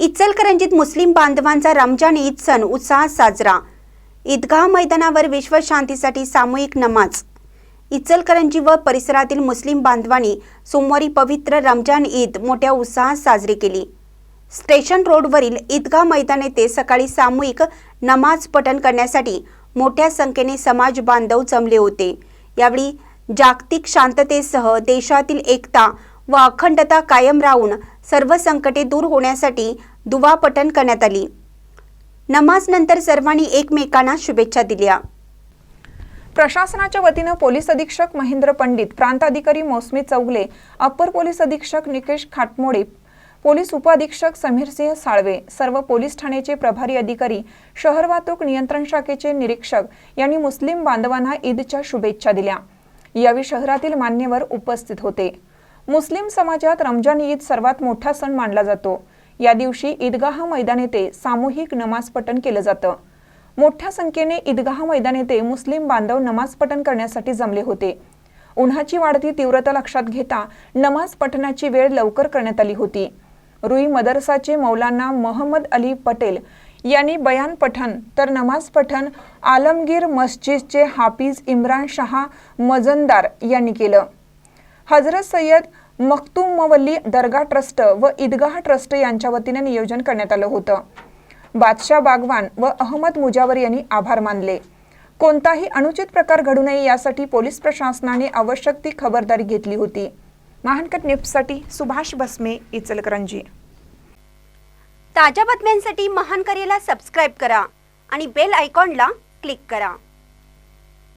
इचलकरंजीत मुस्लिम बांधवांचा रमजान ईद सण उत्साहात साजरा. ईदगाह मैदानावर विश्वशांतीसाठी सामूहिक नमाज. इचलकरंजी व परिसरातील मुस्लिम बांधवांनी सोमवारी पवित्र रमजान ईद मोठ्या उत्साहात साजरी केली. स्टेशन रोडवरील ईदगाह मैदान येथे सकाळी सामूहिक नमाज पठण करण्यासाठी मोठ्या संख्येने समाज बांधव जमले होते. यावेळी जागतिक शांततेसह देशातील एकता व अखंडता कायम राहून सर्व संकटे दूर होण्यासाठी दुवा पठण करण्यात आली. नमाज नंतर सर्वांनी एकमेकांना शुभेच्छा दिल्या. प्रशासनाच्या वतीनं पोलीस अधीक्षक महेंद्र पंडित प्रांताधिकारी मोसमी मौसमी चौगले अप्पर पोलीस अधीक्षक निकेश खाटमोडे पोलीस उपअधीक्षक समीरसिंह साळवे सर्व पोलीस ठाण्याचे प्रभारी अधिकारी शहर वाहतूक नियंत्रण शाखेचे निरीक्षक यांनी मुस्लिम बांधवांना ईदच्या शुभेच्छा दिल्या. यावेळी शहरातील मान्यवर उपस्थित होते. मुस्लिम समाजात रमजान ईद सर्वात मोठा सण मानला जातो. या दिवशी ईदगाह मैदान येथे सामूहिक नमाज पठण केलं जातं. मोठ्या संख्येने ईदगाह मैदान येथे मुस्लिम बांधव नमाज पठण करण्यासाठी जमले होते. उन्हाची वाढती तीव्रता लक्षात घेता नमाज पठणाची वेळ लवकर करण्यात आली होती. रुई मदरसाचे मौलाना मोहम्मद अली पटेल यांनी बयान पठण तर नमाज पठण आलमगीर मस्जिदचे हाफिज इम्रान शहा मजनदार यांनी केलं. हजरत सय्यद मखतूमवल्ली दर्गा ट्रस्ट व ईदगाह ट्रस्ट यांच्या वतीने नियोजन करण्यात आलं होतं. बादशाह बागवान व अहमद मुजावर यांनी आभार मानले. कोणताही अनुचित प्रकार घडू नये यासाठी पोलीस प्रशासनाने आवश्यक ती खबरदारी घेतली होती. महानकट न्यूजसाठी सुभाष बसमे इचलकरंजी. ताज्या बातम्यांसाठी महान करेला सबस्क्राईब करा आणि बेल आयकॉनला क्लिक करा.